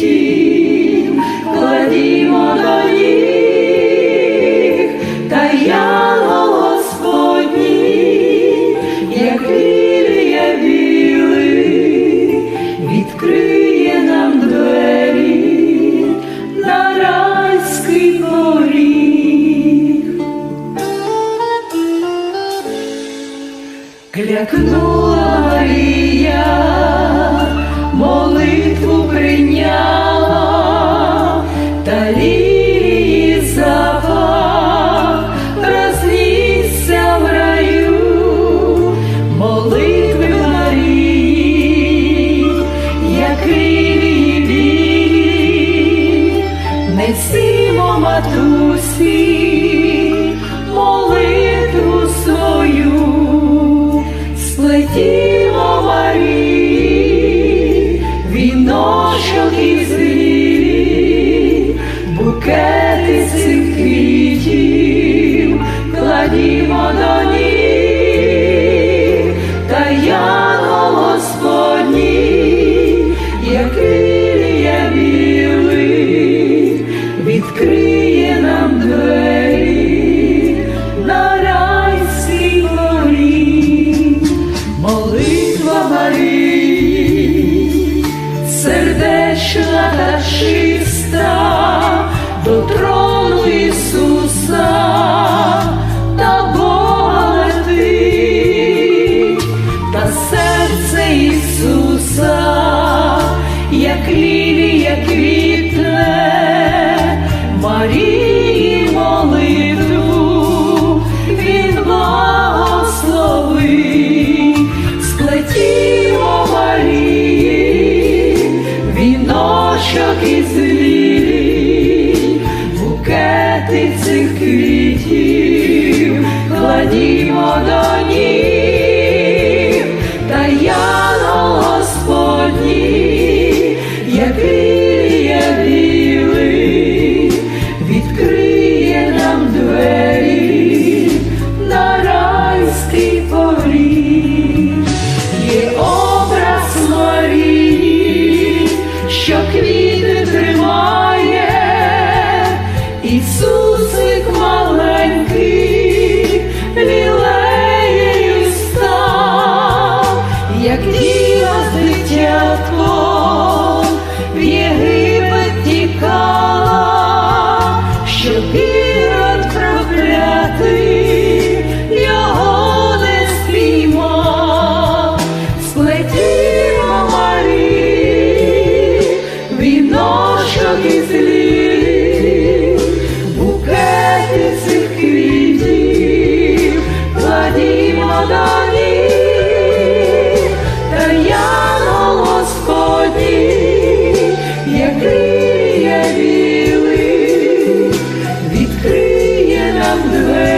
дім, до ніг, та я Господній, як лілія відкриє нам двері на райський поріг. Клякну Несімо матусі, молитву свою, сплетімо Марії, віночок із лілі, букети цих квітів, кладімо до ніг. Maria. bleu.